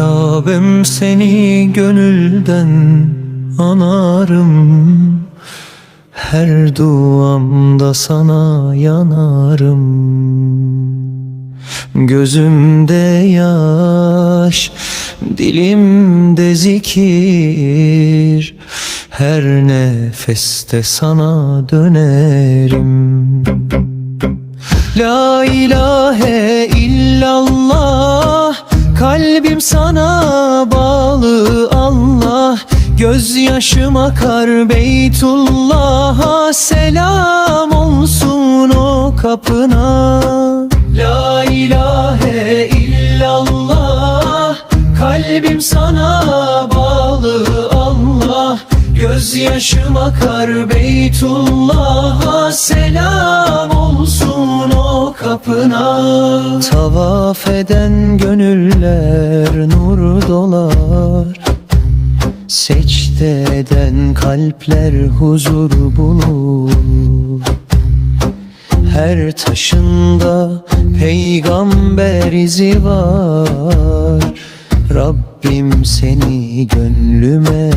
Kabe'm seni gönülden anarım. Her duamda sana yanarım. Gözümde yaş, dilimde zikir. Her nefeste sana dönerim. La ilahe illallah Kalbim sana bağlı Allah. Gözyaşım akar Beytullah'a Selam olsun o kapına. La ilahe illallah. Kalbim sana bağlı Allah Gözyaşım akar Beytullah'a Selam olsun o kapına. Tavaf eden gönüller nur dolar. Secde kalpler huzur bulur. Her taşında peygamber izi var. Rabbim seni gönlüme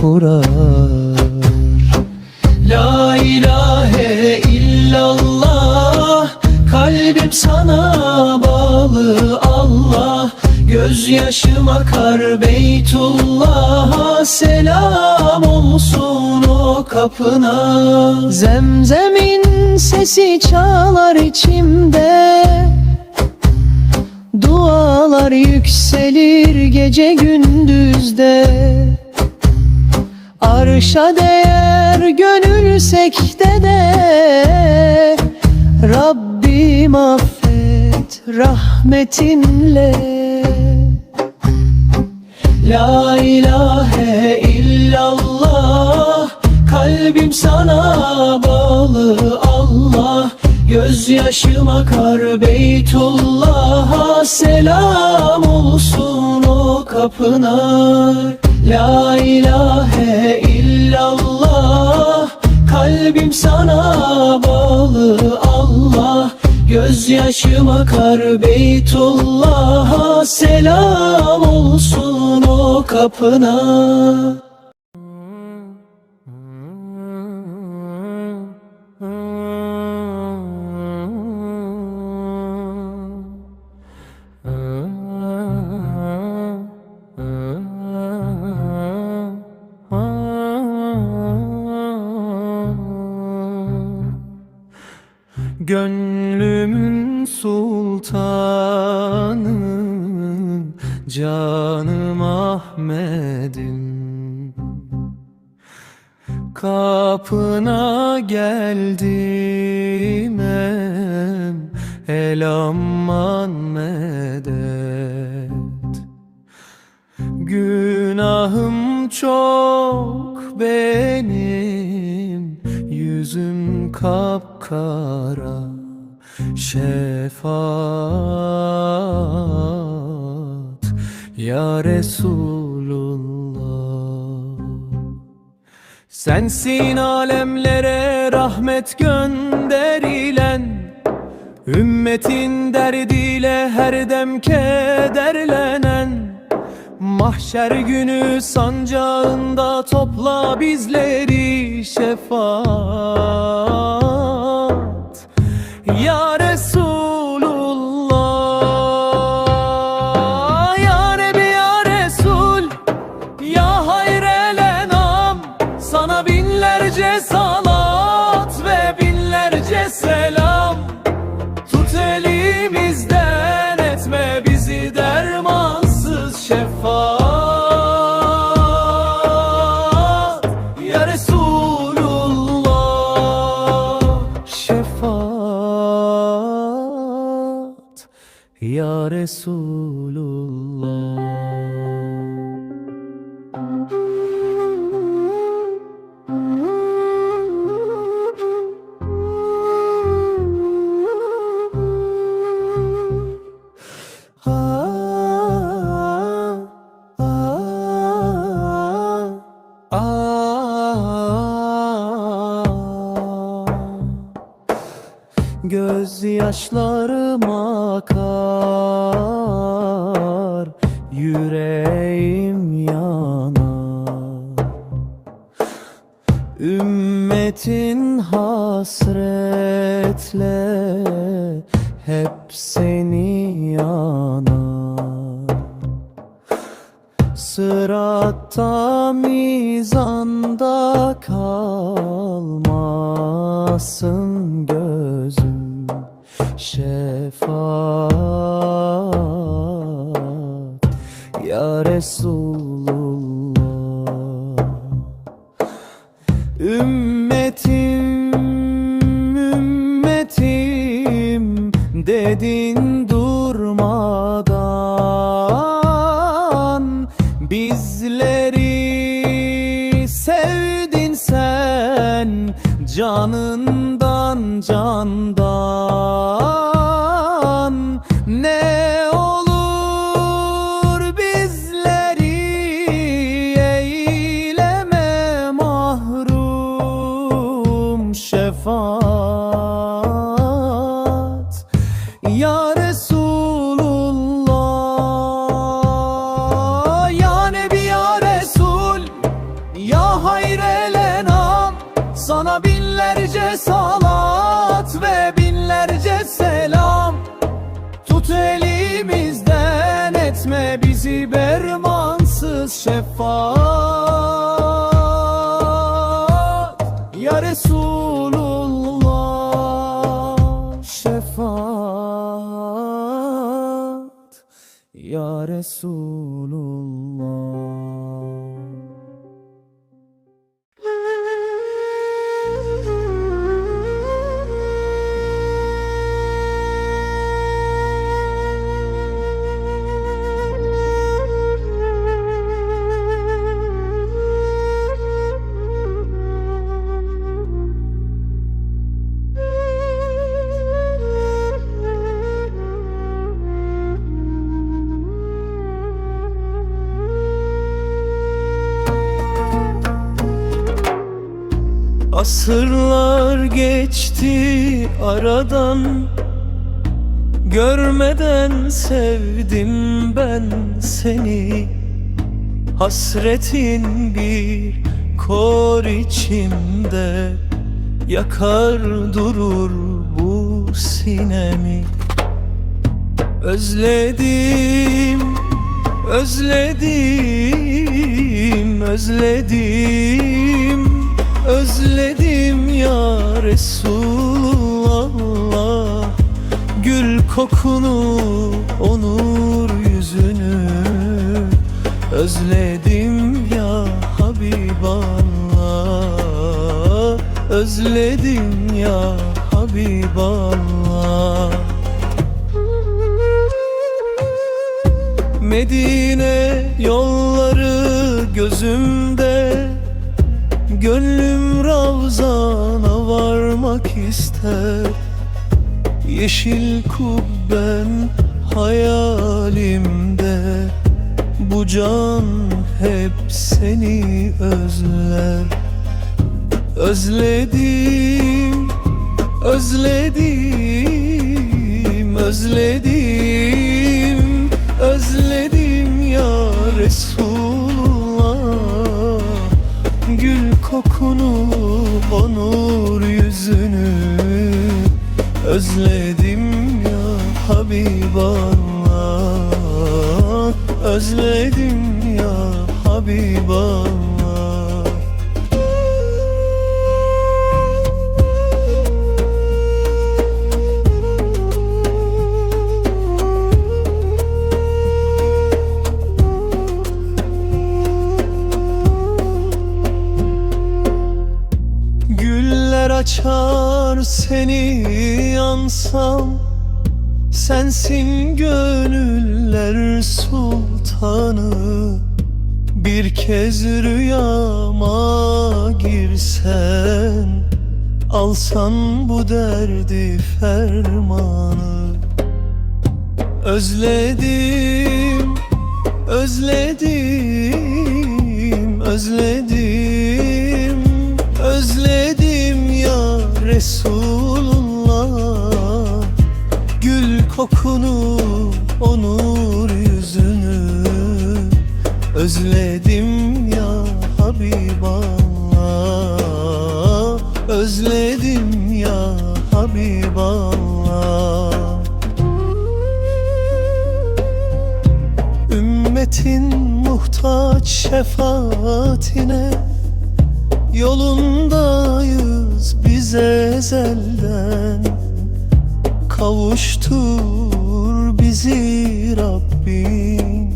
kurar. La ilahe illallah Kalbim sana bağlı Allah. Gözyaşım akar Beytullah'a Selam olsun o kapına. Zemzemin sesi çalar içimde Dualar yükselir gece gündüzde. Arşa değer gönül sekte de Rabbim affet rahmetinle. La ilahe illallah Kalbim sana bağlı Allah Gözyaşım akar Beytullah'a Selam olsun o kapına La ilahe illallah Kalbim sana bağlı Allah. Gözyaşım akar Beytullah'a Selam olsun o kapına Gönlümün sultanı Canım Ahmet'im. Kapına geldim em El aman medet. Günahım çok benim Yüzüm kapkara Şefaat. Ya Resulullah Sensin alemlere rahmet gönderilen. Ümmetin derdiyle her dem kederlenen Mahşer günü sancağında topla bizleri şefaat. Ya Resulullah Ümmetin hasretle hep seni yanar. Sıratta mizanda kalmasın gözüm Şefaat. Ya Resul dedin şefaat Ya Resulullah şefaat. Ya Resulullah Asırlar geçti aradan. Görmeden sevdim ben seni. Hasretin bir kor içimde. Yakar durur bu sinemi. Özledim, özledim, özledim Özledim ya Resulallah. Gül kokunu, onur yüzünü Özledim ya Habiballah. Özledim ya Habiballah. Medine yolları gözümde Gönlüm Ravzan'a varmak ister. Yeşil kubben hayalimde. Bu can hep seni özler. Özledim, özledim, özledim Kokunu, onur yüzünü. Özledim ya Habiballah Özledim ya Habiballah seni yansam Sensin gönüller sultanı. Bir kez rüyama girsen Alsan bu derdi fermanı. Özledim, özledim, özledim Özledim Resulullah. Gül kokunu, onur yüzünü Özledim ya Habiballah. Özledim ya Habiballah. Ümmetin muhtaç şefaatine Yolundayız bize ezelden Kavuştur bizi Rabbim.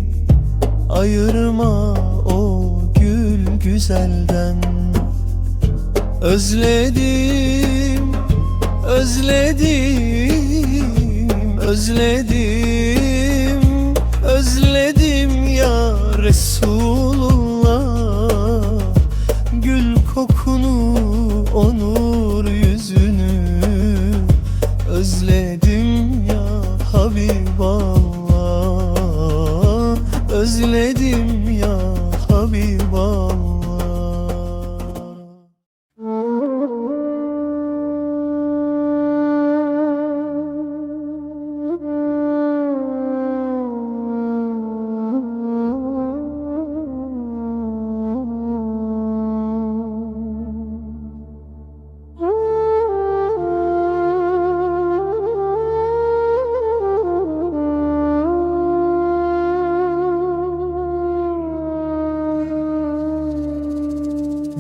Ayırma o gül güzelden. Özledim, özledim, özledim, özledim ya Resulullah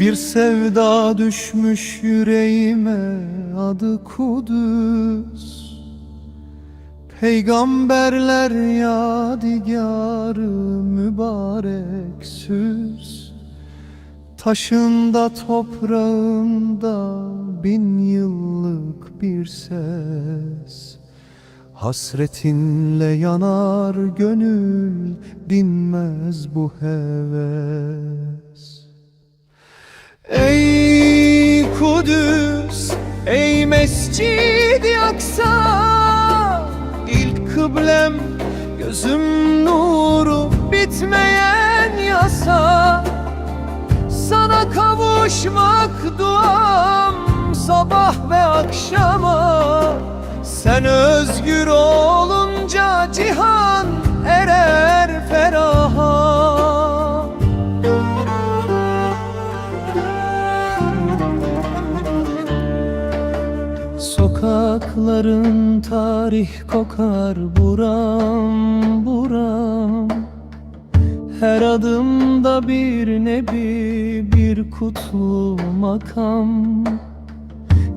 Bir sevda düşmüş yüreğime adı Kudüs. Peygamberler yadigarı mübarek süs. Taşında toprağında bin yıllık bir ses. Hasretinle yanar gönül dinmez bu heves Ey Kudüs, ey Mescid-i Aksa İlk kıblem, gözüm nuru bitmeyen yasa. Sana kavuşmak duam sabah ve akşama. Sen özgür olunca cihan Sokakların tarih kokar buram buram. Her adımda bir nebi bir kutlu makam.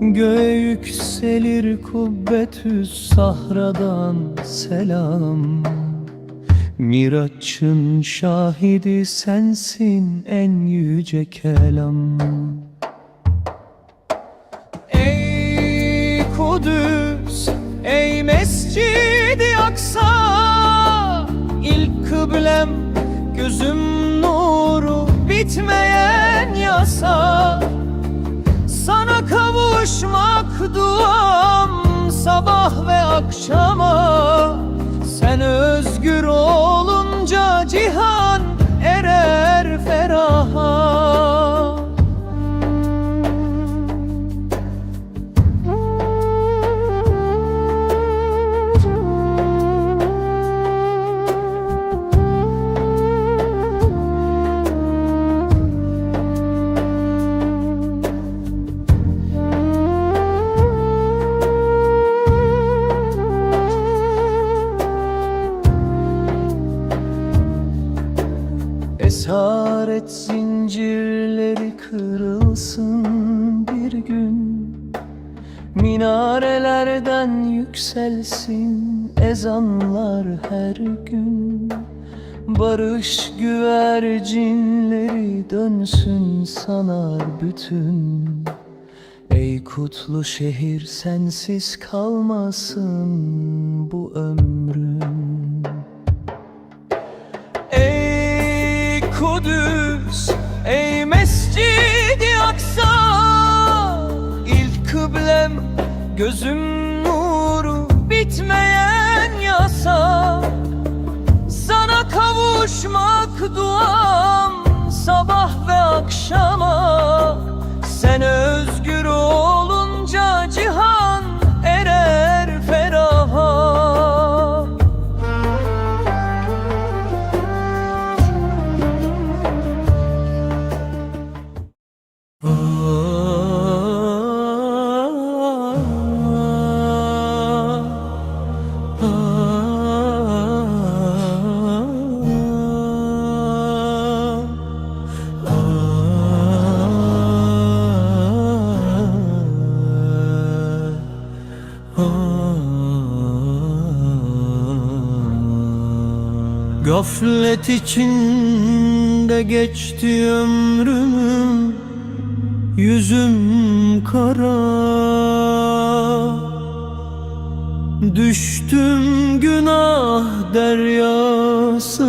Göğe yükselir kubbetüs sahradan selam. Miraç'ın şahidi sensin en yüce kelam Mescid-i Aksa İlk kıblem, gözüm nuru bitmeyen yasa. Sana kavuşmak duam sabah ve akşama. Sen özgür olunca cihan erer feraha yükselsin ezanlar her gün. Barış güvercinleri dönsün sanar bütün. Ey kutlu şehir sensiz kalmasın bu ömrün. Ey Kudüs, ey Mescid-i Aksa İlk kıblem, gözüm bitmeyen yasa. Sana kavuşmak duam sabah ve akşama Gaflet içinde geçti ömrüm Yüzüm kara. Düştüm günah deryasına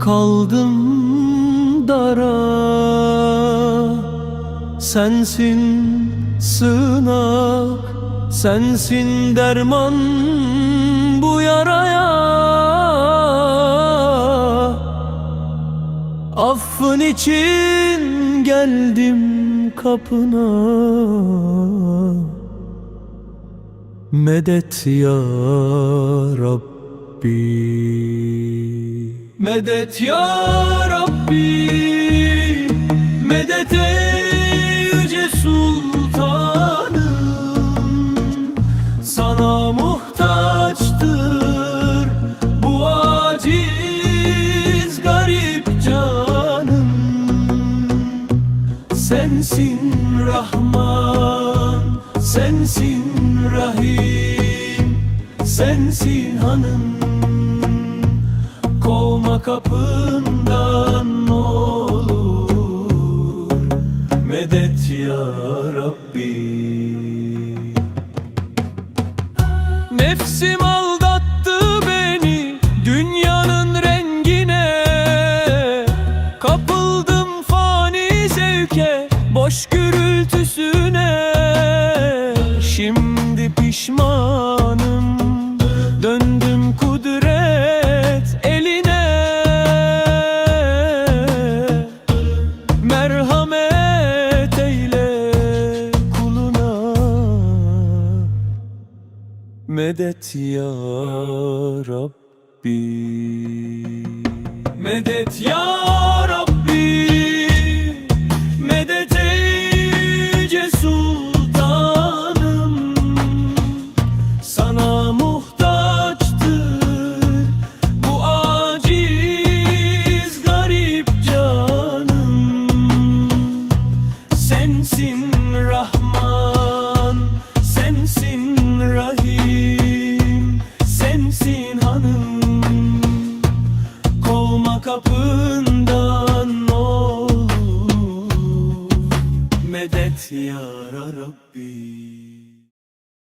Kaldım dara. Sensin sığınak Sensin derman bu yaraya Affın için geldim kapına. Medet ya Rabbi. Medet ya Rabbi. Medet sensin hanım Kovma kapından Medet ya Rabbi. Medet ya Rabbi. Medet ey yüce